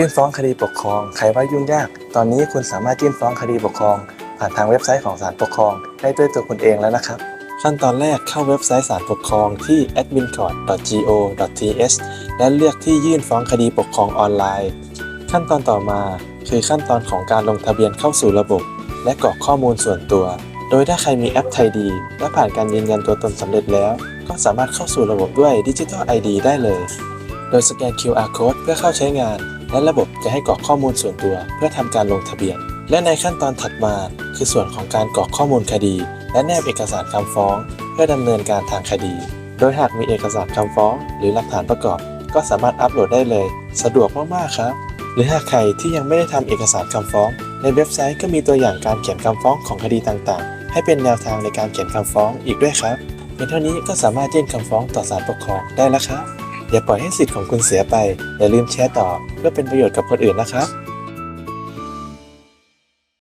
ยื่นฟ้องคดีปกครอง ใครว่ายุ่งยาก ตอนนี้คุณสามารถยื่นฟ้องคดีปกครอง ผ่านทางเว็บไซต์ของศาลปกครอง ได้ด้วยตัวคุณเองแล้วนะครับ ขั้นตอนแรกเข้าเว็บไซต์ศาลปกครองที่ admincourt.go.th และเลือกที่ยื่นฟ้องคดีปกครองออนไลน์ ขั้นตอนต่อมาคือขั้นตอนของการลงทะเบียนเข้าสู่ระบบ และกรอกข้อมูลส่วนตัว โดยถ้าใครมีแอปไทยดี และผ่านการยืนยันตัวตนสำเร็จแล้ว ก็สามารถเข้าสู่ระบบด้วย Digital ID ได้เลย โดยสแกน QR Code เพื่อเข้าใช้งาน และระบบจะให้กรอกข้อมูลส่วนตัวเพื่อทำการลงทะเบียน และในขั้นตอนถัดมา คือส่วนของการกรอกข้อมูลคดี และแนบเอกสารคำฟ้อง เพื่อดำเนินการทางคดี โดยหากมีเอกสารคำฟ้อง หรือหลักฐานประกอบ ก็สามารถอัปโหลดได้เลย สะดวกมากๆครับ หรือหากใครที่ยังไม่ได้ทำเอกสารคำฟ้อง ในเว็บไซต์ก็มีตัวอย่างการเขียนคำฟ้องของคดีต่างๆ ให้เป็นแนวทางในการเขียนคำฟ้องอีกด้วยครับเพียงเท่านี้ก็สามารถยื่นคำฟ้องต่อศาลปกครองได้แล้วครับ อย่าปล่อยให้สิทธิ์ของคุณเสียไป อย่าลืมแชร์ต่อเพื่อเป็นประโยชน์กับคนอื่นนะครับ